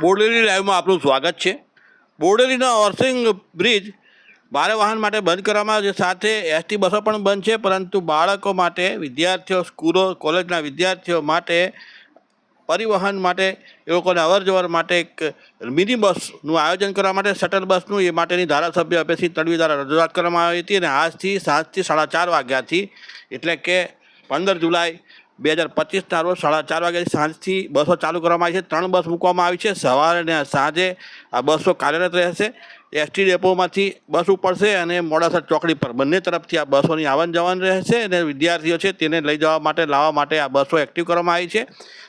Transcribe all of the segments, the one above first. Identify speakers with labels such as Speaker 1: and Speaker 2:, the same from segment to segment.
Speaker 1: બોરડેલી લાઈવમાં આપનું સ્વાગત છે. બોરડેલીના ઓર્સિંગ બ્રિજ ભારે વાહન માટે બંધ કરવામાં આવે છે. સાથે એસટી બસો પણ બંધ છે, પરંતુ બાળકો માટે, વિદ્યાર્થીઓ, સ્કૂલો, કોલેજના વિદ્યાર્થીઓ માટે, પરિવહન માટે, એ લોકોને અવર જવર માટે એક મિની બસનું આયોજન કરવા માટે શટલ બસનું એ માટેની ધારાસભ્ય અભયસિંહ તડવી દ્વારા રજૂઆત કરવામાં આવી હતી અને આજથી સાતથી સાડા ચાર વાગ્યાથી, એટલે કે પંદર જુલાઈ બે હજાર પચીસના રોજ સાડા ચાર વાગ્યાથી સાંજથી બસો ચાલુ કરવામાં આવી છે. ત્રણ બસ મૂકવામાં આવી છે. સવારે અને સાંજે આ બસો કાર્યરત રહેશે. એસટી ડેપોમાંથી બસ ઉપડશે અને મોડાસા ચોકડી પર બંને તરફથી આ બસોની આવન જવન રહેશે અને વિદ્યાર્થીઓ છે તેને લઈ જવા માટે, લાવવા માટે આ બસો એક્ટિવ કરવામાં આવી છે.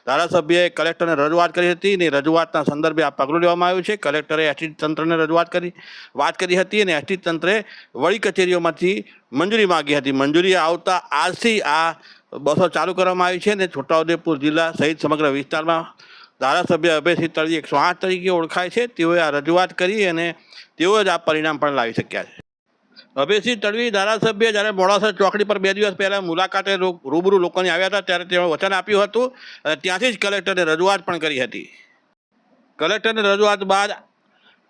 Speaker 1: ધારાસભ્યએ કલેક્ટરને રજૂઆત કરી હતી અને રજૂઆતના સંદર્ભે આ પગલું લેવામાં આવ્યું છે. કલેક્ટરે એસટી તંત્રને રજૂઆત કરી, વાત કરી હતી અને એસટી તંત્રે વડી કચેરીઓમાંથી મંજૂરી માગી હતી. મંજૂરી આવતા આજથી આ બસો ચાલુ કરવામાં આવી છે અને છોટાઉદેપુર જિલ્લા સહિત સમગ્ર વિસ્તારમાં ધારાસભ્ય અભયસિંહ તળવી એકસો આઠ તરીકે ઓળખાય છે. તેઓએ આ રજૂઆત કરી અને તેઓ જ આ પરિણામ પણ લાવી શક્યા છે. અભયસિંહ તડવી ધારાસભ્ય જ્યારે મોડાસા ચોકડી પર બે દિવસ પહેલાં મુલાકાતે રૂબરૂ લોકોને આવ્યા હતા ત્યારે તેમણે વચન આપ્યું હતું અને ત્યાંથી જ કલેક્ટરને રજૂઆત પણ કરી હતી. કલેક્ટરની રજૂઆત બાદ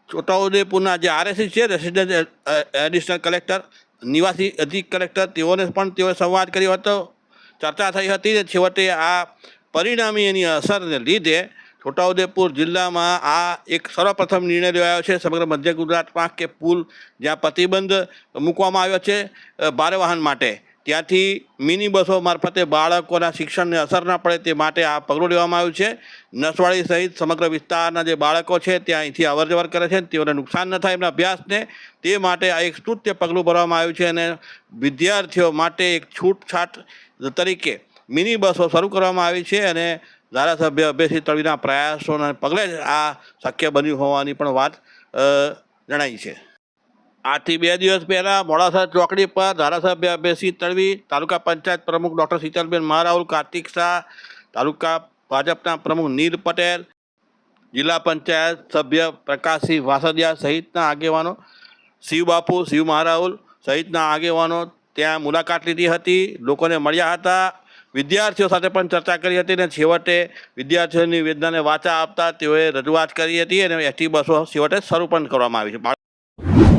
Speaker 1: છોટાઉદેપુરના જે આરએસસી છે રેસિડેન્ટ એડિશનલ કલેક્ટર, નિવાસી અધિક કલેક્ટર, તેઓને પણ તેઓએ સંવાદ કર્યો હતો. ચર્ચા થઈ હતી અને છેવટે આ પરિણામી એની અસરને લીધે છોટાઉદેપુર જિલ્લામાં આ એક સર્વપ્રથમ નિર્ણય લેવાયો છે. સમગ્ર મધ્ય ગુજરાતમાં કે પુલ જ્યાં પ્રતિબંધ મૂકવામાં આવ્યો છે ભારે વાહન માટે. ત્યાંથી મિની બસો મારફતે બાળકોના શિક્ષણને અસર ન પડે તે માટે આ પગલું લેવામાં આવ્યું છે. નસવાડી સહિત સમગ્ર વિસ્તારના જે બાળકો છે, ત્યાં અહીંથી અવર જવર કરે છે તેઓને નુકસાન ન થાય એમના અભ્યાસને તે માટે આ એક સ્તુત્ય પગલું ભરવામાં આવ્યું છે અને વિદ્યાર્થીઓ માટે એક છૂટછાટ તરીકે મિની બસો શરૂ કરવામાં આવી છે અને ધારાસભ્ય અભ્યસિત તળવીના પ્રયાસોના પગલે જ આ શક્ય બન્યું હોવાની પણ વાત જણાય છે. આજથી બે દિવસ પહેલાં મોડાસા ચોકડી પર ધારાસભ્ય અભયસિંહ તળવી, તાલુકા પંચાયત પ્રમુખ ડૉક્ટર શીતલબેન મહારાહુલ કાર્તિક શાહ, તાલુકા ભાજપના પ્રમુખ નીલ પટેલ, જિલ્લા પંચાયત સભ્ય પ્રકાશસિંહ વાસદિયા સહિતના આગેવાનો શિવબાપુ શિવ મહારાહુલ સહિતના આગેવાનો ત્યાં મુલાકાત લીધી હતી. લોકોને મળ્યા હતા. વિદ્યાર્થીઓ સાથે પણ ચર્ચા કરી હતી અને છેવટે વિદ્યાર્થીઓની વેદનાને વાચા આપતા તેઓએ રજૂઆત કરી હતી અને એસટી બસો છેવટે શરૂ પણ કરવામાં આવી છે.